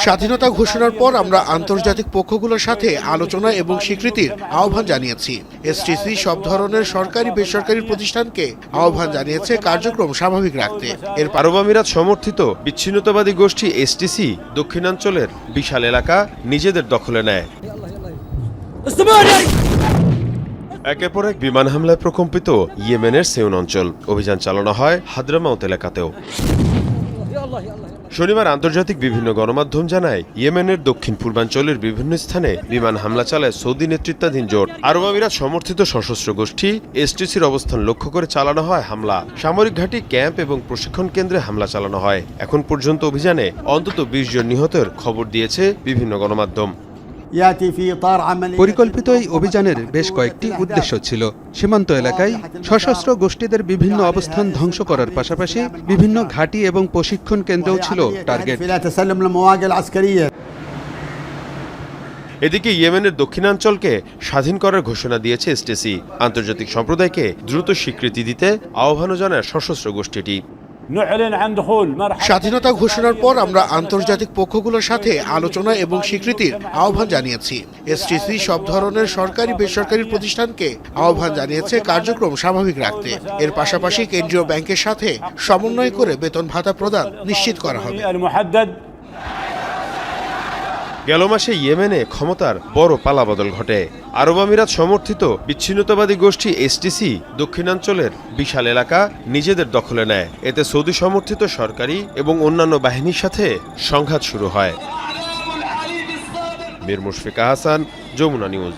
স্বাধীনতা ঘোষণার পর আমরা আন্তর্জাতিক পক্ষগুলোর সাথে আলোচনা এবং স্বীকৃতির আহ্বান জানিয়েছি। এসটিসি সব ধরনের সরকারি, বেসরকারি প্রতিষ্ঠানকে আহ্বান জানিয়েছে কার্যক্রম স্বাভাবিক রাখতে। এর পা- আরব আমিরাত সমর্থিত বিচ্ছিন্নতাবাদী গোষ্ঠী এসটিসি দক্ষিণাঞ্চলের বিশাল এলাকা নিজেদের দখলে নেয়। একের পর এক বিমান হামলায় প্রকম্পিত ইয়েমেনের সেউন অঞ্চল। অভিযান চালানো হয় হাদ্রামাউত এলাকাতেও। শনিবার আন্তর্জাতিক বিভিন্ন গণমাধ্যম জানায়, ইয়েমেনের দক্ষিণ পূর্বাঞ্চলের বিভিন্ন স্থানে বিমান হামলা চালায় সৌদি নেতৃত্বাধীন জোট। আরব আমিরাত সমর্থিত সশস্ত্র গোষ্ঠী এসটিসির অবস্থান লক্ষ্য করে চালানো হয় হামলা। সামরিক ঘাঁটি, ক্যাম্প এবং প্রশিক্ষণ কেন্দ্রে হামলা চালানো হয়। এখন পর্যন্ত অভিযানে অন্তত বিশ জন নিহতের খবর দিয়েছে বিভিন্ন গণমাধ্যম। পরিকল্পিত এই অভিযানের বেশ কয়েকটি উদ্দেশ্য ছিল। সীমান্ত এলাকায় সশস্ত্র গোষ্ঠীদের বিভিন্ন অবস্থান ধ্বংস করার পাশাপাশি বিভিন্ন ঘাঁটি এবং প্রশিক্ষণ কেন্দ্রও ছিল টার্গেট। এদিকে ইয়েমেনের দক্ষিণাঞ্চলকে স্বাধীন করার ঘোষণা দিয়েছে এসটিসি আন্তর্জাতিক সম্প্রদায়কে দ্রুত স্বীকৃতি দিতে আহ্বানও জানায় সশস্ত্র গোষ্ঠীটি। স্বাধীনতা ঘোষণার পর আমরা আন্তর্জাতিক পক্ষগুলোর সাথে আলোচনা এবং স্বীকৃতির আহ্বান জানিয়েছি। এসটিসি সব ধরনের সরকারি বেসরকারি প্রতিষ্ঠানকে আহ্বান জানিয়েছে কার্যক্রম স্বাভাবিক রাখতে। এর পাশাপাশি কেন্দ্রীয় ব্যাংকের সাথে সমন্বয় করে বেতন ভাতা প্রদান নিশ্চিত করা হবে। গেল মাসে ইয়েমেনে ক্ষমতার বড় পালাবদল ঘটে। আরব আমিরাত সমর্থিত বিচ্ছিন্নতাবাদী গোষ্ঠী এসটিসি দক্ষিণাঞ্চলের বিশাল এলাকা নিজেদের দখলে নেয়। এতে সৌদি সমর্থিত সরকারি এবং অন্যান্য বাহিনীর সাথে সংঘাত শুরু হয়। মীর মুশফিকা হাসান যমুনা নিউজ।